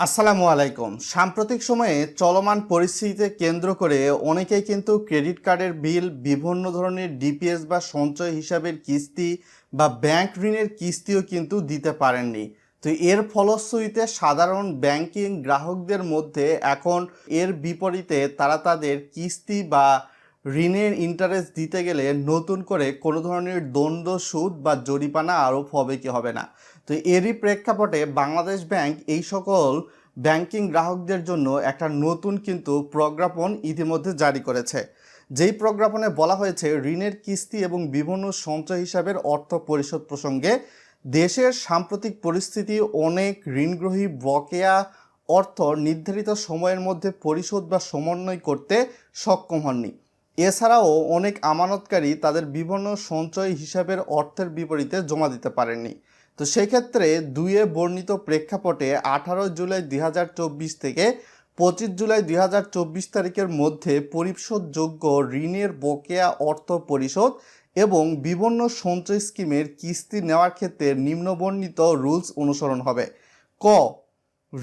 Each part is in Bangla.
আসসালামু আলাইকুম। সাম্প্রতিক সময়ে চলমান পরিস্থিতিতে কেন্দ্র করে অনেকেই কিন্তু ক্রেডিট কার্ডের বিল, বিভিন্ন ধরনের ডিপিএস বা সঞ্চয় হিসাবের কিস্তি বা ব্যাংক ঋণের কিস্তিও কিন্তু দিতে পারেননি। তো এর ফলশ্রুতিতে সাধারণ ব্যাংকিং গ্রাহকদের মধ্যে এখন এর বিপরীতে তারা তাদের কিস্তি বা ঋণের ইন্টারেস্ট দিতে গেলে নতুন করে কোনো ধরনের দণ্ড সুদ বা জরিমানা আরোপ হবে কি হবে না? তো এরই প্রেক্ষাপটে বাংলাদেশ ব্যাংক এই সকল ব্যাংকিং গ্রাহকদের জন্য একটা নতুন কিন্তু প্রজ্ঞাপন ইতিমধ্যে জারি করেছে। যেই প্রজ্ঞাপনে বলা হয়েছে, ঋণের কিস্তি এবং বিভিন্ন সঞ্চয় হিসাবের অর্থ পরিশোধ প্রসঙ্গে দেশের সাম্প্রতিক পরিস্থিতি, অনেক ঋণগ্রহী বকেয়া অর্থ নির্ধারিত সময়ের মধ্যে পরিশোধ বা সমন্বয় করতে সক্ষম হননি। এছাড়াও অনেক আমানতকারী তাদের বিভিন্ন সঞ্চয় হিসাবের অর্থের বিপরীতে জমা দিতে পারেননি। তো সেক্ষেত্রে দুইয়ে বর্ণিত প্রেক্ষাপটে আঠারো জুলাই দুই হাজার চব্বিশ থেকে পঁচিশ জুলাই দুই হাজার চব্বিশ তারিখের মধ্যে পরিশোধযোগ্য ঋণের বকেয়া অর্থ পরিশোধ এবং বিভিন্ন সঞ্চয় স্কিমের কিস্তি নেওয়ার ক্ষেত্রে নিম্নবর্ণিত রুলস অনুসরণ হবে। ক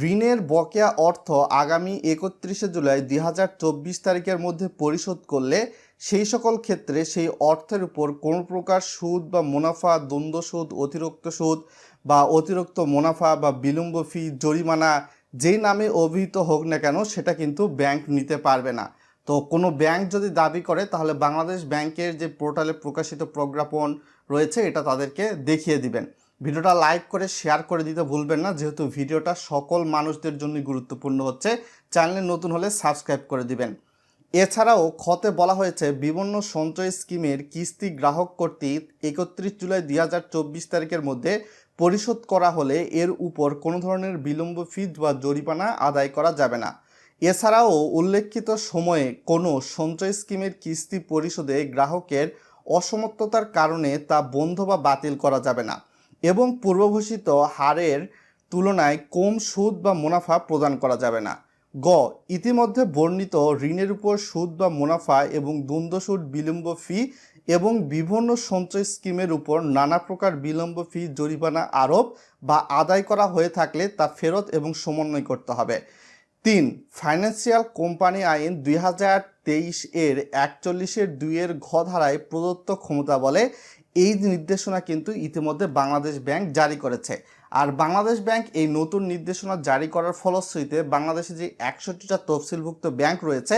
ঋণের বকেয়া অর্থ আগামী একত্রিশে জুলাই দুই হাজার চব্বিশ তারিখের মধ্যে পরিশোধ করলে সেই সকল ক্ষেত্রে সেই অর্থের উপর কোনো প্রকার সুদ বা মুনাফা, দ্বন্দ্ব সুদ, অতিরিক্ত সুদ বা অতিরিক্ত মুনাফা বা বিলম্ব ফি, জরিমানা যেই নামে অভিহিত হোক না কেন সেটা কিন্তু ব্যাংক নিতে পারবে না। তো কোনো ব্যাংক যদি দাবি করে তাহলে বাংলাদেশ ব্যাংকের যে পোর্টালে প্রকাশিত প্রজ্ঞাপন রয়েছে এটা তাদেরকে দেখিয়ে দিবেন। ভিডিওটা লাইক করে শেয়ার করে দিতে ভুলবেন না, যেহেতু ভিডিওটা সকল মানুষদের জন্য গুরুত্বপূর্ণ হচ্ছে, চ্যানেলে নতুন হলে সাবস্ক্রাইব করে দিবেন। এছাড়াও খতে বলা হয়েছে বিভিন্ন সঞ্চয় স্কিমের কিস্তি গ্রাহক কর্তৃক একত্রিশ জুলাই দুই হাজার চব্বিশ তারিখের মধ্যে পরিশোধ করা হলে এর উপর কোনো ধরনের বিলম্ব ফিজ বা জরিমানা আদায় করা যাবে না। এছাড়াও উল্লেখিত সময়ে কোনো সঞ্চয় স্কিমের কিস্তি পরিশোধে গ্রাহকের অসমর্থতার কারণে তা বন্ধ বা বাতিল করা যাবে না। এবং পূর্বঘোষিত হারের তুলনায় কম সুদ বা মুনাফা প্রদান করা যাবে না। গ, ইতিমধ্যে বর্ণিত ঋণের উপর সুদ বা মুনাফা এবং দ্বন্দ্ব সুদ বিলম্ব ফি এবং বিভিন্ন সঞ্চয় স্কিমের উপর নানা প্রকার বিলম্ব ফি, জরিমানা আরোপ বা আদায় করা হয়ে থাকলে তা ফেরত এবং সমন্বয় করতে হবে। তিন, ফাইন্যান্সিয়াল কোম্পানি আইন দুই হাজার তেইশ এর একচল্লিশের দুইয়ের ঘ ধারায় প্রদত্ত ক্ষমতা বলে এই নির্দেশনা কিন্তু ইতিমধ্যে বাংলাদেশ ব্যাংক জারি করেছে। আর বাংলাদেশ ব্যাংক এই নতুন নির্দেশনা জারি করার ফলশ্রুতিতে বাংলাদেশে যে একষট্টিটা তফসিলভুক্ত ব্যাংক রয়েছে,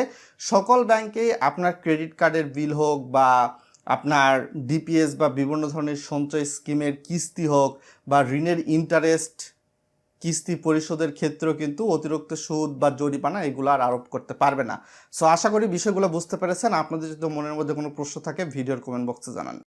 সকল ব্যাংকেই আপনার ক্রেডিট কার্ডের বিল হোক বা আপনার ডিপিএস বা বিভিন্ন ধরনের সঞ্চয় স্কিমের কিস্তি হোক বা ঋণের ইন্টারেস্ট কিস্তি পরিশোধের ক্ষেত্রেও কিন্তু অতিরিক্ত সুদ বা জরিমানা এগুলো আর আরোপ করতে পারবে না। সো আশা করি বিষয়গুলো বুঝতে পেরেছেন। আপনাদের যদি মনের মধ্যে কোনো প্রশ্ন থাকে, ভিডিওর কমেন্ট বক্সে জানান।